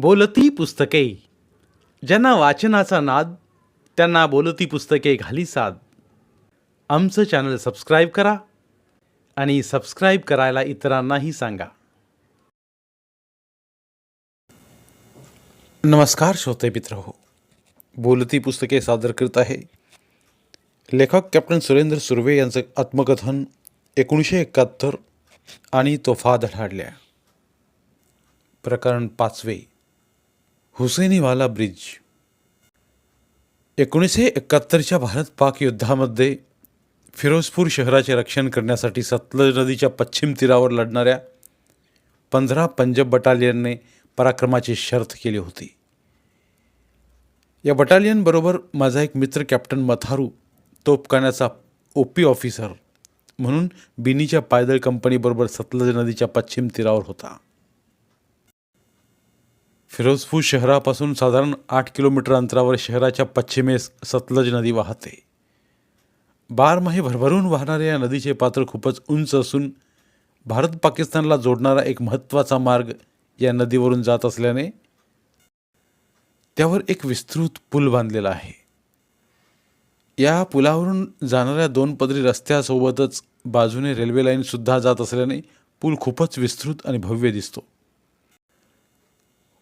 बोलती पुस्तके. ज्यांना वाचनाचा नाद त्यांना बोलती पुस्तके घाली साद. आमचं चॅनल सबस्क्राईब करा आणि सबस्क्राईब करायला इतरांनाही सांगा. नमस्कार श्रोते मित्र हो बोलती पुस्तके सादर करत आहे लेखक कॅप्टन सुरेंद्र सुर्वे यांचं आत्मकथन एकोणीसशे एकाहत्तर आणि तोफा धडाडल्या प्रकरण पाचवे. हुसेनीवाला ब्रिज. एकोणीसशे एकाहत्तरच्या भारत पाक युद्धामध्ये फिरोजपूर शहराचे रक्षण करण्यासाठी सतलज नदीच्या पश्चिम तीरावर लढणाऱ्या पंधरा पंजाब बटालियनने पराक्रमाची शर्थ केली होती. या बटालियनबरोबर माझा एक मित्र कॅप्टन मथारू तोपखान्याचा ओ पी ऑफिसर म्हणून बिनीच्या पायदळ कंपनीबरोबर सतलज नदीच्या पश्चिम तीरावर होता. फिरोजपूर शहरापासून साधारण आठ किलोमीटर अंतरावर शहराच्या पश्चिमेस सतलज नदी वाहते. बारमाही भरभरून वाहणाऱ्या या नदीचे पात्र खूपच उंच असून भारत पाकिस्तानला जोडणारा एक महत्त्वाचा मार्ग या नदीवरून जात असल्याने त्यावर एक विस्तृत पूल बांधलेला आहे. या पुलावरून जाणाऱ्या दोन पदरी रस्त्यासोबतच बाजूने रेल्वे लाईनसुद्धा जात असल्याने पूल खूपच विस्तृत आणि भव्य दिसतो.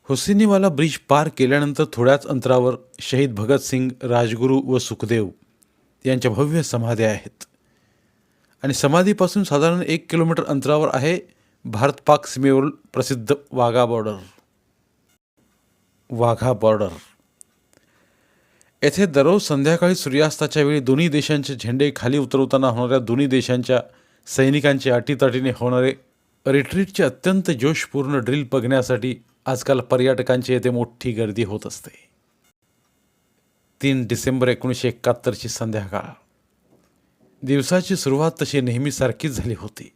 हुसेनीवाला ब्रिज पार केल्यानंतर थोड्याच अंतरावर शहीद भगतसिंग राजगुरू व सुखदेव यांच्या भव्य समाध्या आहेत. आणि समाधीपासून साधारण एक किलोमीटर अंतरावर आहे भारत पाक सीमेवरील प्रसिद्ध वाघा बॉर्डर वाघा बॉर्डर येथे दररोज संध्याकाळी सूर्यास्ताच्या वेळी दोन्ही देशांचे झेंडे खाली उतरवताना होणाऱ्या दोन्ही देशांच्या सैनिकांचे अटीतटीने होणारे रिट्रीटचे अत्यंत जोशपूर्ण ड्रिल बघण्यासाठी आजकाल पर्यटकांची येथे मोठी गर्दी होत असते. तीन डिसेंबर एकोणीसशे एकाहत्तरची संध्याकाळ. दिवसाची सुरुवात तशी नेहमीसारखीच झाली होती.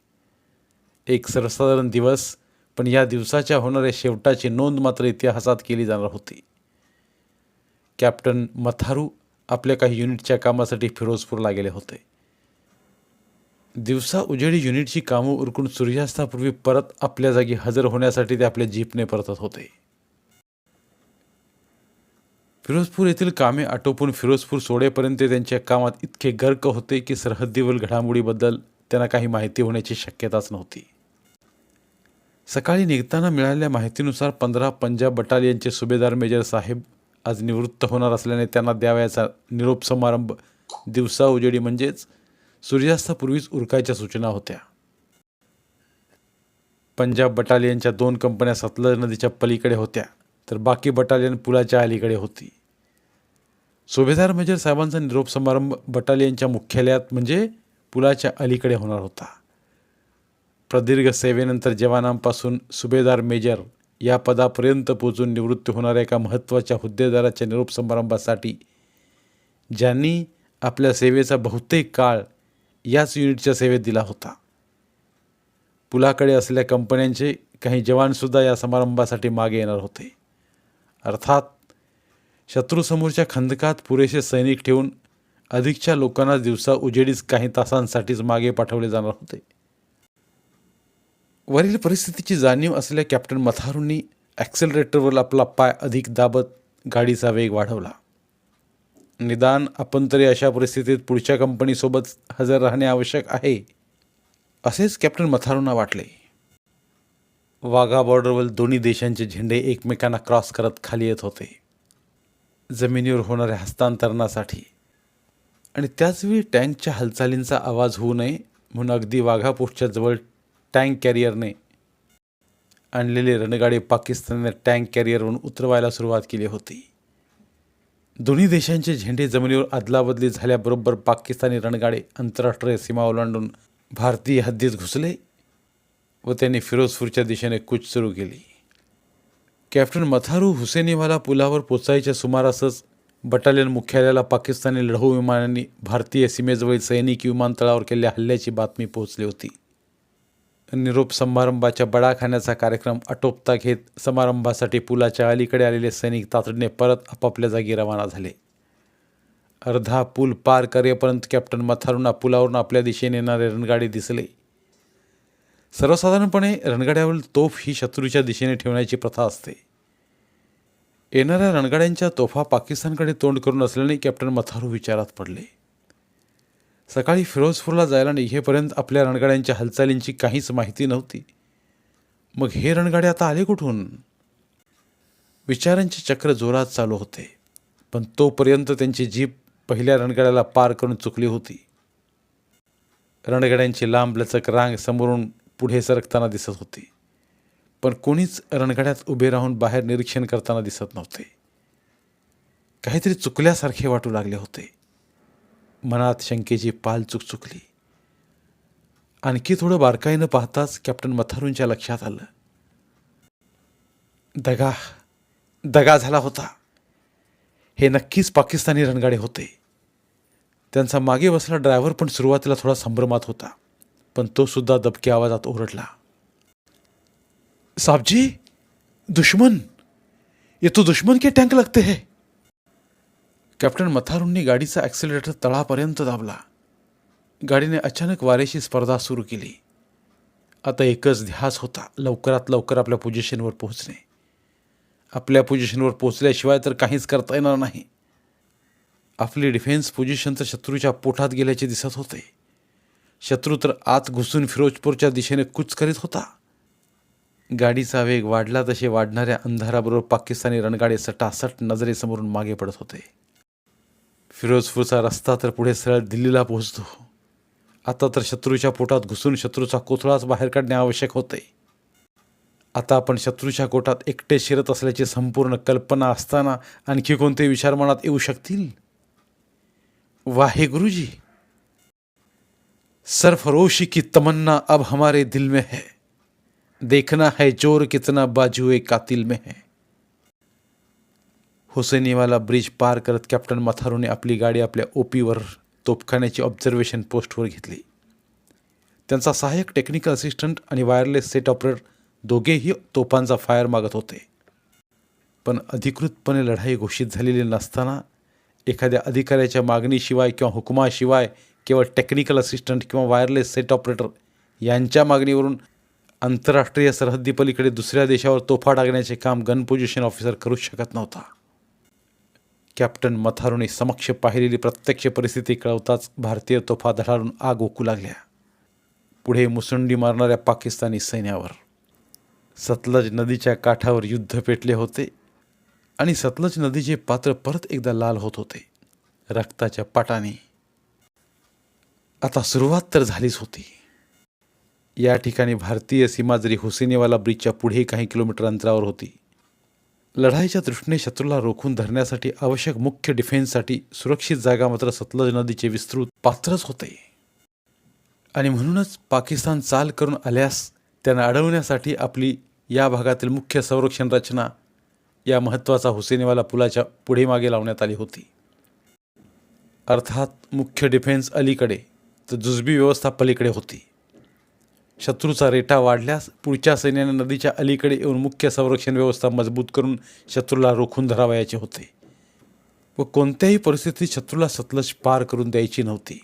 एक सर्वसाधारण दिवस पण या दिवसाच्या होणाऱ्या शेवटाची नोंद मात्र इतिहासात केली जाणार होती. कॅप्टन मथारू आपल्या काही युनिटच्या कामासाठी फिरोजपूरला गेले होते. दिवसा उजेडी युनिटची कामं उरकून सूर्यास्तापूर्वी परत आपल्या जागी हजर होण्यासाठी ते आपल्या जीपने परतत होते. फिरोजपूर येथील कामे आटोपून फिरोजपूर सोडेपर्यंत त्यांच्या कामात इतके गर्क होते की सरहद्दीवरील घडामोडीबद्दल त्यांना काही माहिती होण्याची शक्यताच नव्हती. सकाळी निघताना मिळालेल्या माहितीनुसार पंधरा पंजाब बटालियनचे सुभेदार मेजर साहेब आज निवृत्त होणार असल्याने त्यांना द्यावयाचा निरोप समारंभ दिवसा उजेडी म्हणजेच सूर्यास्तापूर्वीच उरकायच्या सूचना होत्या. पंजाब बटालियनच्या दोन कंपन्या सतलज नदीच्या पलीकडे होत्या तर बाकी बटालियन पुलाच्या अलीकडे होती. सुभेदार मेजर साहेबांचा निरोप समारंभ बटालियनच्या मुख्यालयात म्हणजे पुलाच्या अलीकडे होणार होता. प्रदीर्घ सेवेनंतर जवानांपासून सुभेदार मेजर या पदापर्यंत पोचून निवृत्त होणाऱ्या एका महत्त्वाच्या हुद्देदाराच्या निरोप समारंभासाठी ज्यांनी आपल्या सेवेचा बहुतेक काळ याच युनिटच्या सेवेत दिला होता. पुलाकडे असलेल्या कंपन्यांचे काही जवानसुद्धा या समारंभासाठी मागे येणार होते. अर्थात शत्रूसमोरच्या खंदकात पुरेसे सैनिक ठेवून अधिकच्या लोकांना दिवसा उजेडीस काही तासांसाठीच मागे पाठवले जाणार होते. वरील परिस्थितीची जाणीव असलेल्या कॅप्टन मथारूंनी ॲक्सेलरेटरवर आपला पाय अधिक दाबत गाडीचा वेग वाढवला. निदान आपण तरी अशा परिस्थितीत पुढच्या कंपनीसोबत हजर राहणे आवश्यक आहे असेच कॅप्टन मथारूंना वाटले. वाघा बॉर्डरवर दोन्ही देशांचे झेंडे एकमेकांना क्रॉस करत खाली येत होते. जमिनीवर होणाऱ्या हस्तांतरणासाठी. आणि त्याचवेळी टँकच्या हालचालींचा आवाज होऊ नये म्हणून अगदी वाघा पोस्टच्या जवळ टँक कॅरियरने आणलेले रणगाडे पाकिस्तानने टँक कॅरियरवरून उतरवायला सुरुवात केली होती. दोन्ही देशांचे झेंडे जमिनीवर अदलाबदली झाल्याबरोबर पाकिस्तानी रणगाडे आंतरराष्ट्रीय सीमा ओलांडून भारतीय हद्दीत घुसले व त्यांनी फिरोजपूरच्या दिशेने कूच सुरू केली. कॅप्टन मथारू हुसेनीवाला पुलावर पोचायच्या सुमारासच बटालियन मुख्यालयाला पाकिस्तानी लढाऊ विमानांनी भारतीय सीमेजवळील सैनिकी विमानतळावर केलेल्या हल्ल्याची बातमी पोहोचली होती. निरोप समारंभाच्या बडाखान्याचा कार्यक्रम आटोपता घेत समारंभासाठी पुलाच्या अलीकडे आलेले सैनिक तातडीने परत आपापल्या जागी रवाना झाले. अर्धा पूल पार करेपर्यंत कॅप्टन मथारूंना पुलावरून आपल्या दिशेने येणारे रणगाडे दिसले. सर्वसाधारणपणे रणगाड्यावरील तोफ ही शत्रूच्या दिशेने ठेवण्याची प्रथा असते. येणाऱ्या रणगाड्यांच्या तोफा पाकिस्तानकडे तोंड करून असल्याने कॅप्टन मथारू विचारात पडले. सकाळी फिरोजपूरला जायला निघेपर्यंत आपल्या रणगाड्यांच्या हालचालींची काहीच माहिती नव्हती. मग हे रणगाडे आता आले कुठून? विचारांचे चक्र जोरात चालू होते पण तोपर्यंत त्यांची जीप पहिल्या रणगाड्याला पार करून चुकली होती. रणगाड्यांची लांब लचक रांग समोरून पुढे सरकताना दिसत होती पण कोणीच रणगाड्यात उभे राहून बाहेर निरीक्षण करताना दिसत नव्हते. काहीतरी चुकल्यासारखे वाटू लागले होते. मनात शंकेची पाल चुकचुकली आणखी थोडं बारकाईनं पाहताच कॅप्टन मथारूंच्या लक्षात आलं. दगा दगा झाला होता. हे नक्कीच पाकिस्तानी रणगाडे होते. त्यांचा मागे बसला ड्रायव्हर पण सुरुवातीला थोडा संभ्रमात होता पण तो सुद्धा दबक्या आवाजात ओरडला. साबजी दुश्मन! ये तो दुश्मन के टँक लगते है. कॅप्टन मथारूंनी गाडीचा ॲक्सिलेटर तळापर्यंत दाबला. गाडीने अचानक वारेशी स्पर्धा सुरू केली. आता एकच ध्यास होता लवकरात लवकर आपल्या पोझिशनवर पोहोचणे. आपल्या पोझिशनवर पोहोचल्याशिवाय तर काहीच करता येणार नाही. आपली डिफेन्स पोझिशन तर शत्रूच्या पोटात गेल्याचे दिसत होते. शत्रू तर आत घुसून फिरोजपूरच्या दिशेने कूच करीत होता. गाडीचा वेग वाढला तसे वाढणाऱ्या अंधाराबरोबर पाकिस्तानी रणगाडे सटासट नजरेसमोरून मागे पडत होते. फिरोजपूरचा रस्ता तर पुढे सरळ दिल्लीला पोहोचतो. आता तर शत्रूच्या पोटात घुसून शत्रूचा कोथळाच बाहेर काढणे आवश्यक होते. आता आपण शत्रूच्या कोटात एकटे शिरत असल्याची संपूर्ण कल्पना असताना आणखी कोणते विचार मनात येऊ शकतील? वाहे गुरुजी! सरफरोशी की तमन्ना अब हमारे दिल में है. देखना है जोर कितना बाजुए कातिल में है. हुसेनीवाला ब्रिज पार करत कॅप्टन मथारूने आपली गाडी आपल्या ओपीवर तोपखान्याची ऑब्झर्वेशन पोस्टवर घेतली. त्यांचा सहाय्यक टेक्निकल असिस्टंट आणि वायरलेस सेट ऑपरेटर दोघेही तोफांचा फायर मागत होते. पण अधिकृतपणे लढाई घोषित झालेली नसताना एखाद्या अधिकाऱ्याच्या मागणीशिवाय किंवा हुकुमाशिवाय केवळ टेक्निकल असिस्टंट किंवा वायरलेस सेट ऑपरेटर यांच्या मागणीवरून आंतरराष्ट्रीय सरहद्दीपलीकडे दुसऱ्या देशावर तोफा टाकण्याचे काम गन पोझिशन ऑफिसर करूच शकत नव्हता. कॅप्टन मथारूने समक्ष पाहिलेली प्रत्यक्ष परिस्थिती कळवताच भारतीय तोफा धडाडून आग ओकू लागल्या. पुढे मुसंडी मारणाऱ्या पाकिस्तानी सैन्यावर. सतलज नदीच्या काठावर युद्ध पेटले होते आणि सतलज नदीचे पात्र परत एकदा लाल होत होते. रक्ताच्या पाटाने. आता सुरुवात तर झालीच होती. या ठिकाणी भारतीय सीमा जरी हुसेनेवाला ब्रिजच्या पुढे काही किलोमीटर अंतरावर होती. लढाईच्या दृष्टीने शत्रूला रोखून धरण्यासाठी आवश्यक मुख्य डिफेन्ससाठी सुरक्षित जागा मात्र सतलज नदीचे विस्तृत पात्रच होते. आणि म्हणूनच पाकिस्तान चाल करून आल्यास त्यांना अडवण्यासाठी आपली या भागातील मुख्य संरक्षण रचना या महत्त्वाचा हुसेनीवाला पुलाच्या पुढे मागे लावण्यात आली होती. अर्थात मुख्य डिफेन्स अलीकडे तर जुजबी व्यवस्था पलीकडे होती. शत्रूचा रेटा वाढल्यास पुढच्या सैन्याने नदीच्या अलीकडे येऊन मुख्य संरक्षण व्यवस्था मजबूत करून शत्रूला रोखून धरावयाचे होते व कोणत्याही परिस्थितीत शत्रूला सतलज पार करून द्यायची नव्हती.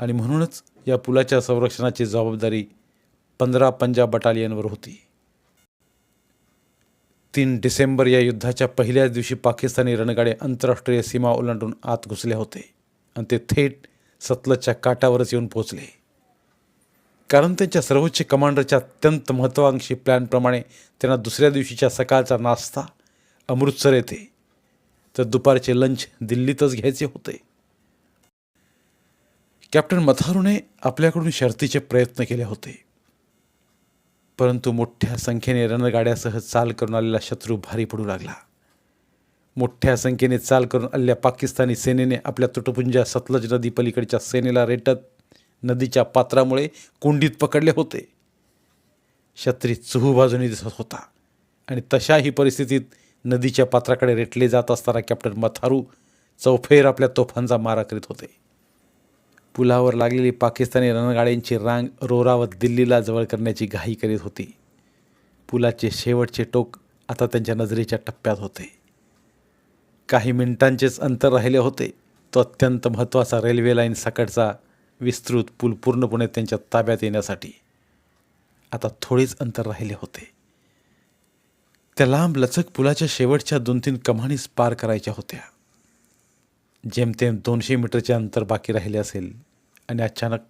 आणि म्हणूनच या पुलाच्या संरक्षणाची जबाबदारी पंधरा पंजाब बटालियनवर होती. तीन डिसेंबर या युद्धाच्या पहिल्याच दिवशी पाकिस्तानी रणगाडे आंतरराष्ट्रीय सीमा ओलांडून आत घुसले होते आणि ते थेट सतलजच्या काठावरच येऊन पोहोचले. कारण त्यांच्या सर्वोच्च कमांडरच्या अत्यंत महत्त्वाकांक्षी प्लॅनप्रमाणे त्यांना दुसऱ्या दिवशीच्या सकाळचा नाश्ता अमृतसर येथे. तर दुपारचे लंच दिल्लीतच घ्यायचे होते. कॅप्टन मथारूने आपल्याकडून शर्तीचे प्रयत्न केले होते. परंतु मोठ्या संख्येने रणगाड्यासह चाल करून आलेला शत्रू भारी पडू लागला. मोठ्या संख्येने चाल करून आलेल्या पाकिस्तानी सेनेने आपल्या तुटपुंजा सतलज नदी पलीकडच्या सेनेला रेटत नदीच्या पात्रामुळे कुंडीत पकडले होते. छत्री चहूबाजूने दिसत होता आणि तशाही परिस्थितीत नदीच्या पात्राकडे रेटले जात असताना कॅप्टन मथारू चौफेर आपल्या तोफांचा मारा करीत होते. पुलावर लागलेली पाकिस्तानी रणगाड्यांची रांग रोरावत दिल्लीला जवळ करण्याची घाई करीत होती. पुलाचे शेवटचे टोक आता त्यांच्या नजरेच्या टप्प्यात होते. काही मिनिटांचेच अंतर राहिले होते. तो अत्यंत महत्त्वाचा रेल्वे लाईन सकटचा विस्तृत पूल पूर्णपणे त्यांच्या ताब्यात येण्यासाठी आता थोडेच अंतर राहिले होते. त्या लांब लचक पुलाच्या शेवटच्या दोन तीन कमानीस पार करायच्या होत्या. जेमतेम दोनशे मीटरचे अंतर बाकी राहिले असेल आणि अचानक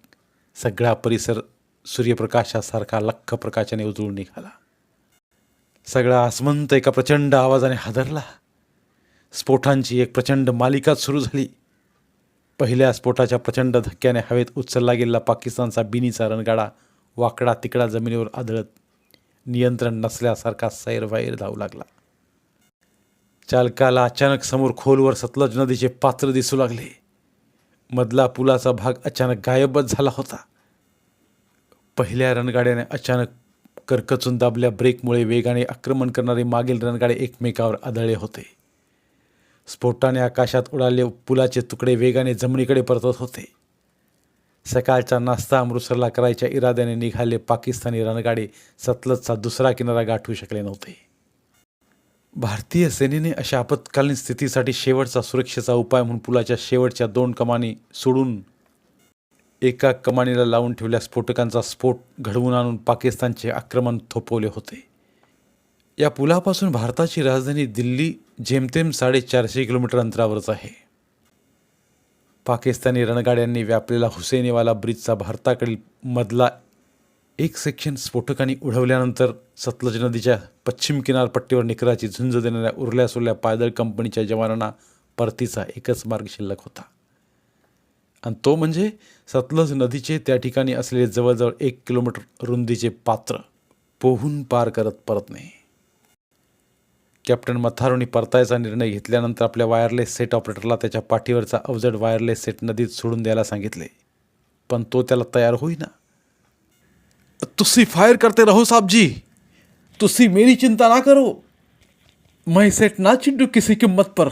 सगळा परिसर सूर्यप्रकाशासारखा लख्ख प्रकाशाने उजळून निघाला. सगळा आसमंत एका प्रचंड आवाजाने हादरला. स्फोटांची एक प्रचंड मालिकाच सुरू झाली. पहिल्या स्फोटाच्या प्रचंड धक्क्याने हवेत उचलला गेलेला पाकिस्तानचा बिनीचा रणगाडा वाकडा तिकडा जमिनीवर आदळत नियंत्रण नसल्यासारखा सैरवाईर धावू लागला. चालकाला अचानक समोर खोलवर सतलज नदीचे पात्र दिसू लागले. मधला पुलाचा भाग अचानक गायबच झाला होता. पहिल्या रणगाड्याने अचानक करकचून दाबल्या ब्रेकमुळे वेगाने आक्रमण करणारे मागील रणगाडे एकमेकावर आदळले होते. स्फोटाने आकाशात उडाले पुलाचे तुकडे वेगाने जमिनीकडे परतत होते. सकाळचा नाश्ता अमृतसरला करायच्या इराद्याने निघाले पाकिस्तानी रणगाडे. सतलजचा दुसरा किनारा गाठू शकले नव्हते. भारतीय सेनेने अशा आपत्कालीन स्थितीसाठी शेवटचा सुरक्षेचा उपाय म्हणून पुलाच्या शेवटच्या दोन कमानी सोडून एका कमानीला लावून ठेवल्या स्फोटकांचा स्फोट घडवून आणून पाकिस्तानचे आक्रमण थोपवले होते. या पुलापासून भारताची राजधानी दिल्ली जेमतेम साडेचारशे किलोमीटर अंतरावरच आहे. पाकिस्तानी रणगाड्यांनी व्यापलेला हुसेनीवाला ब्रिजचा भारताकडील मधला एक सेक्शन स्फोटकांनी उडवल्यानंतर सतलज नदीच्या पश्चिम किनारपट्टीवर निकराची झुंज देणाऱ्या उरल्या सुरल्या पायदळ कंपनीच्या जवानांना परतीचा एकच मार्ग शिल्लक होता. आणि तो म्हणजे सतलज नदीचे त्या ठिकाणी असलेले जवळजवळ एक किलोमीटर रुंदीचे पात्र पोहून पार करत परतणे. कॅप्टन मथारोनी परतायचा निर्णय घेतल्यानंतर आपल्या वायरलेस सेट ऑपरेटरला त्याच्या पाठीवरचा अवजड वायरलेस सेट नदीत सोडून द्यायला सांगितले. पण तो त्याला तयार होईना. तुसी फायर करते रहो साहब जी तुसी मेरी चिंता ना करो. मैं सेट ना चिड्डू किसी कीमत पर.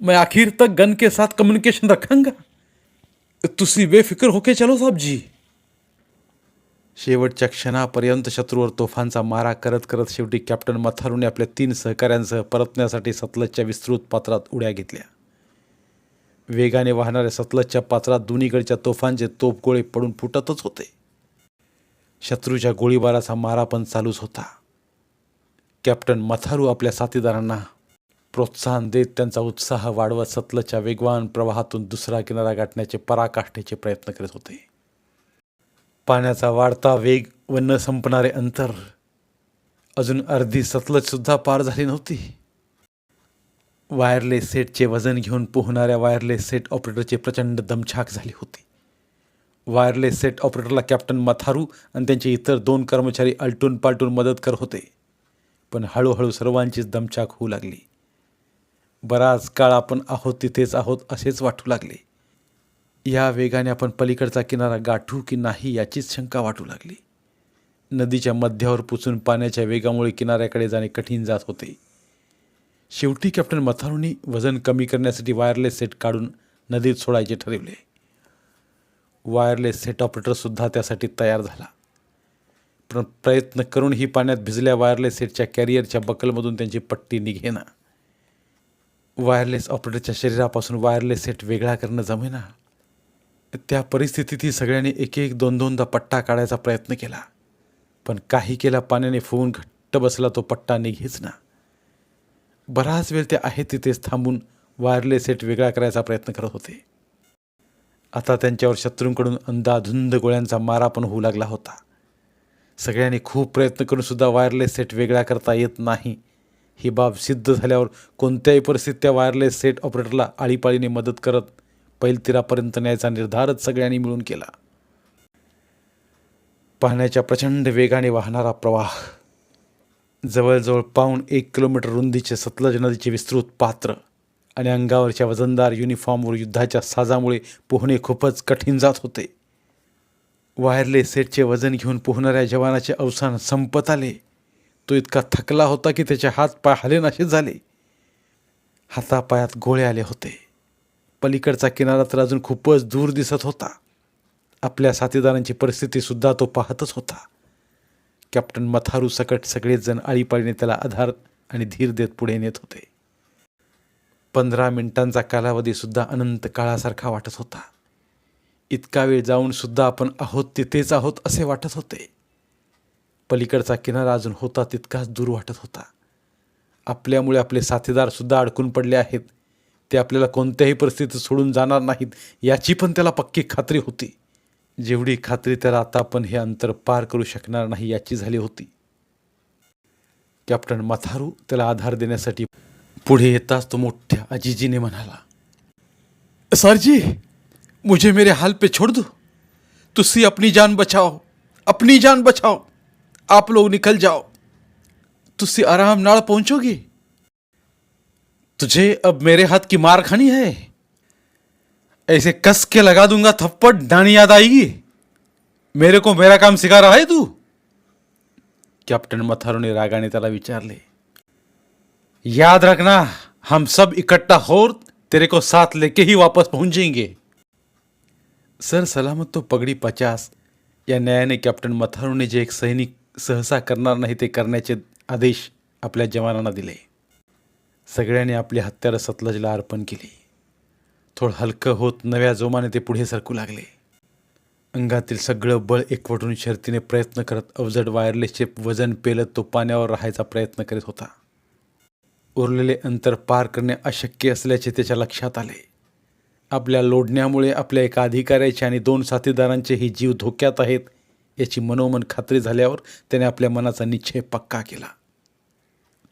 मैं आखिर तक गन के साथ कम्युनिकेशन रखांगा. तुसी बेफिक्र होके चलो साहब जी शेवटच्या क्षणापर्यंत शत्रूवर तोफांचा मारा करत करत शेवटी कॅप्टन मथारूने आपल्या तीन सहकाऱ्यांसह परतण्यासाठी सतलजच्या विस्तृत पात्रात उड्या घेतल्या. वेगाने वाहणाऱ्या सतलजच्या पात्रात दोन्हीकडच्या तोफांचे तोफगोळे पडून फुटतच होते. शत्रूच्या गोळीबाराचा मारा पण चालूच होता. कॅप्टन मथारू आपल्या साथीदारांना प्रोत्साहन देत त्यांचा उत्साह वाढवत सतलजच्या वेगवान प्रवाहातून दुसरा किनारा गाठण्याचे पराकाष्ठेचे प्रयत्न करत होते. पाण्याचा वाढता वेग व न संपणारे अंतर. अजून अर्धी सतलजसुद्धा पार झाली नव्हती. वायरलेस सेटचे वजन घेऊन पोहणाऱ्या वायरलेस सेट ऑपरेटरचे प्रचंड दमछाक झाली होती. वायरलेस सेट ऑपरेटरला कॅप्टन मथारू आणि त्यांचे इतर दोन कर्मचारी आलटून पालटून मदत करत होते. पण हळूहळू सर्वांचीच दमछाक होऊ लागली. बराच काळ आपण आहोत तिथेच आहोत असेच वाटू लागले. या वेगाने आपण पलीकडचा किनारा गाठू की नाही याचीच शंका वाटू लागली. नदीच्या मध्यावर पुचून पाण्याच्या वेगामुळे किनाऱ्याकडे जाणे कठीण जात होते. शेवटी कॅप्टन मथारूंनी वजन कमी करण्यासाठी वायरलेस सेट काढून नदीत सोडायचे ठरवले. वायरलेस सेट ऑपरेटरसुद्धा त्यासाठी तयार झाला. पण प्रयत्न करूनही पाण्यात भिजल्या वायरलेस सेटच्या कॅरियरच्या बकलमधून त्यांची पट्टी निघेना. वायरलेस ऑपरेटरच्या शरीरापासून वायरलेस सेट वेगळा करणं जमेना. त्या परिस्थितीतही सगळ्यांनी एक एक दोन दोनदा पट्टा काढायचा प्रयत्न केला. पण काही केला पाण्याने फुवून घट्ट बसला तो पट्टा निघेच ना बराच वेळ ते आहे तिथेच थांबून वायरलेस सेट वेगळा करायचा प्रयत्न करत होते. आता त्यांच्यावर शत्रूंकडून अंदाधुंद गोळ्यांचा मारा पण होऊ लागला होता. सगळ्यांनी खूप प्रयत्न करूनसुद्धा वायरलेस सेट वेगळा करता येत नाही. ही बाब सिद्ध झाल्यावर कोणत्याही परिस्थितीत त्या वायरलेस सेट ऑपरेटरला आळीपाळीने मदत करत पैलतीरापर्यंत न्यायचा निर्धारच सगळ्यांनी मिळून केला. पाण्याच्या प्रचंड वेगाने वाहणारा प्रवाह जवळजवळ पाऊण एक किलोमीटर रुंदीचे सतलज नदीचे विस्तृत पात्र आणि अंगावरच्या वजनदार युनिफॉर्मवर युद्धाच्या साजामुळे पोहणे खूपच कठीण जात होते. वायरलेस सेटचे वजन घेऊन पोहणाऱ्या जवानाचे अवसान संपत आले. तो इतका थकला होता की त्याचे हात पाय हलेनाशे झाले. हातापायात गोळे आले होते. पलीकडचा किनारा तर अजून खूपच दूर दिसत होता. आपल्या साथीदारांची परिस्थितीसुद्धा तो पाहतच होता. कॅप्टन मथारू सकट सगळेजण आळीपाळीने त्याला आधार आणि धीर देत पुढे नेत होते. पंधरा मिनिटांचा कालावधीसुद्धा अनंत काळासारखा वाटत होता. इतका वेळ जाऊनसुद्धा आपण आहोत तिथेच आहोत असे वाटत होते. पलीकडचा किनारा अजून होता तितकाच दूर वाटत होता. आपल्यामुळे आपले साथीदारसुद्धा अडकून पडले आहेत. ते आपल्याला कोणत्याही परिस्थितीत सोडून जाणार नाहीत याची पण त्याला पक्की खात्री होती. जेवढी खात्री त्याला आता आपण हे अंतर पार करू शकणार नाही याची झाली होती. कॅप्टन मथारू त्याला आधार देण्यासाठी पुढे येताच तो मोठ्या अजीजीने म्हणाला सरजी मुझे मेरे हाल पे छोड़ दो. तुसी अपनी जान बचाओ अपनी जान बचाओ. आप लोग निकल जाओ. तुसी आराम नाल पहुंचोगे. तुझे अब मेरे हाथ की मार खानी है। ऐसे कस के लगा दूँगा थप्पड़ डानी याद आएगी। मेरे को मेरा काम सिखा रहा है तू। कॅप्टन मथारूने रागाने त्याला विचारले याद रखना, हम सब इकट्ठा हो तेरे को साथ लेके ही वापस पहुँचेंगे। सर, सलामत तो पगडी पचास। या न्यायाने कॅप्टन मथारूने जे एक सैनिक सहसा करणार नाही ते करण्याचे आदेश आपल्या जवानांना दिले। सगळ्यांनी आपली हत्यारं सतलजला अर्पण केली. थोडं हलकं होत नव्या जोमाने ते पुढे सरकू लागले. अंगातील सगळं बळ एकवटून शर्तीने प्रयत्न करत अवजड वायरलेसचे वजन पेलत तो पाण्यावर राहायचा प्रयत्न करीत होता. उरलेले अंतर पार करणे अशक्य असल्याचे त्याच्या लक्षात आले. आपल्या लोढण्यामुळे आपल्या एका अधिकाऱ्याचे आणि दोन साथीदारांचे ही जीव धोक्यात आहेत याची मनोमन खात्री झाल्यावर त्याने आपल्या मनाचा निश्चय पक्का केला.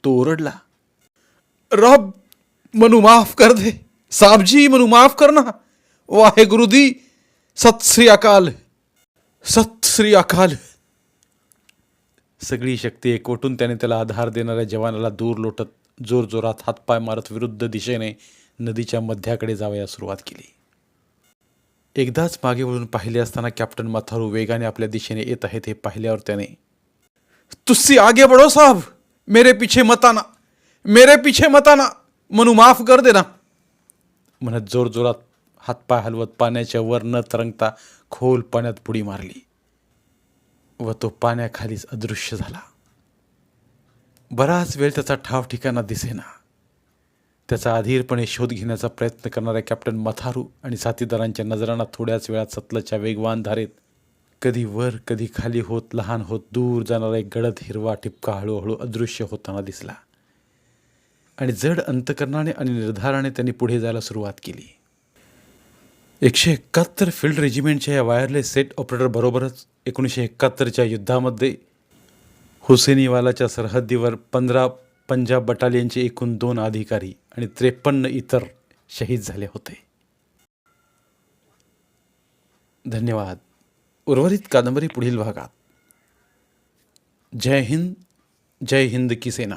तो ओरडला रब मनु माफ कर दे साहब जी मनु माफ करना। वाहेगुरु दी सत श्री अकाल। सत श्री अकाल। सगळी शक्ती एकवटून त्याने त्याला आधार देणाऱ्या जवानाला दूर लोटत जोरजोरात हातपाय मारत विरुद्ध दिशेने नदीच्या मध्याकडे जावयास सुरुवात केली. एकदाच मागे वळून पाहिले असताना कॅप्टन मथारू वेगाने आपल्या दिशेने येत आहेत हे पाहिल्यावर त्याने तुस्सी आगे बढ़ो साहब मेरे पीछे मताना मेरे पीछे मत आना। माफ कर देना। म्हणत जोरजोरात हातपाय हलवत पाण्याच्या वर न तरंगता खोल पाण्यात बुडी मारली व तो पाण्याखालीच अदृश्य झाला. बराच वेळ त्याचा ठाव ठिकाणा दिसेना. त्याचा अधीरपणे शोध घेण्याचा प्रयत्न करणाऱ्या कॅप्टन मथारू आणि साथीदारांच्या नजरांना थोड्याच वेळात सतलच्या वेगवान धारेत कधी वर कधी खाली होत लहान होत दूर जाणारा एक गडद हिरवा टिपका हळूहळू अदृश्य होताना दिसला. आणि जड अंतकरणाने आणि निर्धाराने त्यांनी पुढे जायला सुरुवात केली. एकशे एकाहत्तर फील्ड रेजिमेंटच्या या वायरलेस सेट ऑपरेटरबरोबरच एकोणीसशे एकाहत्तरच्या युद्धामध्ये हुसेनीवालाच्या सरहद्दीवर पंधरा पंजाब बटालियनचे एकूण दोन अधिकारी आणि त्रेपन्न इतर शहीद झाले होते. धन्यवाद. उर्वरित कादंबरी पुढील भागात. जय हिंद जय हिंद की सेना.